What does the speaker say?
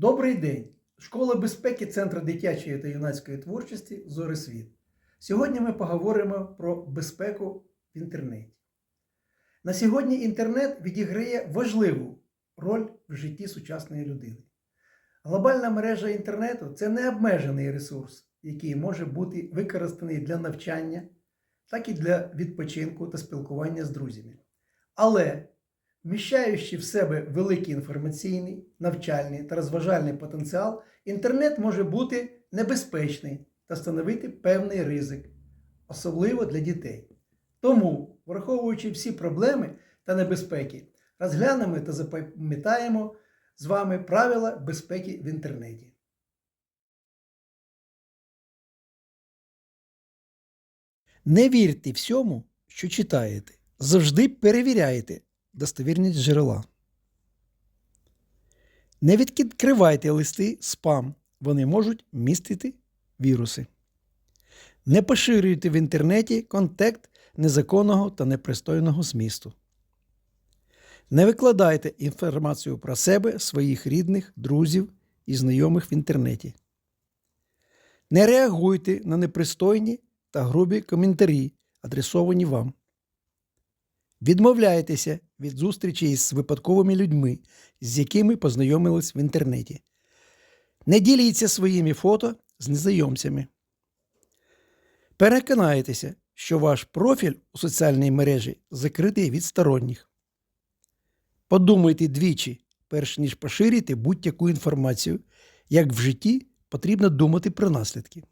Добрий день! Школа безпеки Центру дитячої та юнацької творчості Зори Світ. Сьогодні ми поговоримо про безпеку в інтернеті. На сьогодні інтернет відіграє важливу роль в житті сучасної людини. Глобальна мережа інтернету це необмежений ресурс, який може бути використаний для навчання, так і для відпочинку та спілкування з друзями. Але Вміщаючи в себе великий інформаційний, навчальний та розважальний потенціал, інтернет може бути небезпечний та становити певний ризик, особливо для дітей. Тому, враховуючи всі проблеми та небезпеки, розглянемо та запам'ятаємо з вами правила безпеки в інтернеті. Не вірте всьому, що читаєте. Завжди перевіряйте достовірність джерела. Не відкривайте листи спам, вони можуть містити віруси. Не поширюйте в інтернеті контекст незаконного та непристойного змісту. Не викладайте інформацію про себе, своїх рідних, друзів і знайомих в інтернеті. Не реагуйте на непристойні та грубі коментарі, адресовані вам. Відмовляйтеся від зустрічей з випадковими людьми, з якими познайомились в інтернеті. Не діліться своїми фото з незнайомцями. Переконайтеся, що ваш профіль у соціальній мережі закритий від сторонніх. Подумайте двічі, перш ніж поширити будь-яку інформацію, як в житті потрібно думати про наслідки.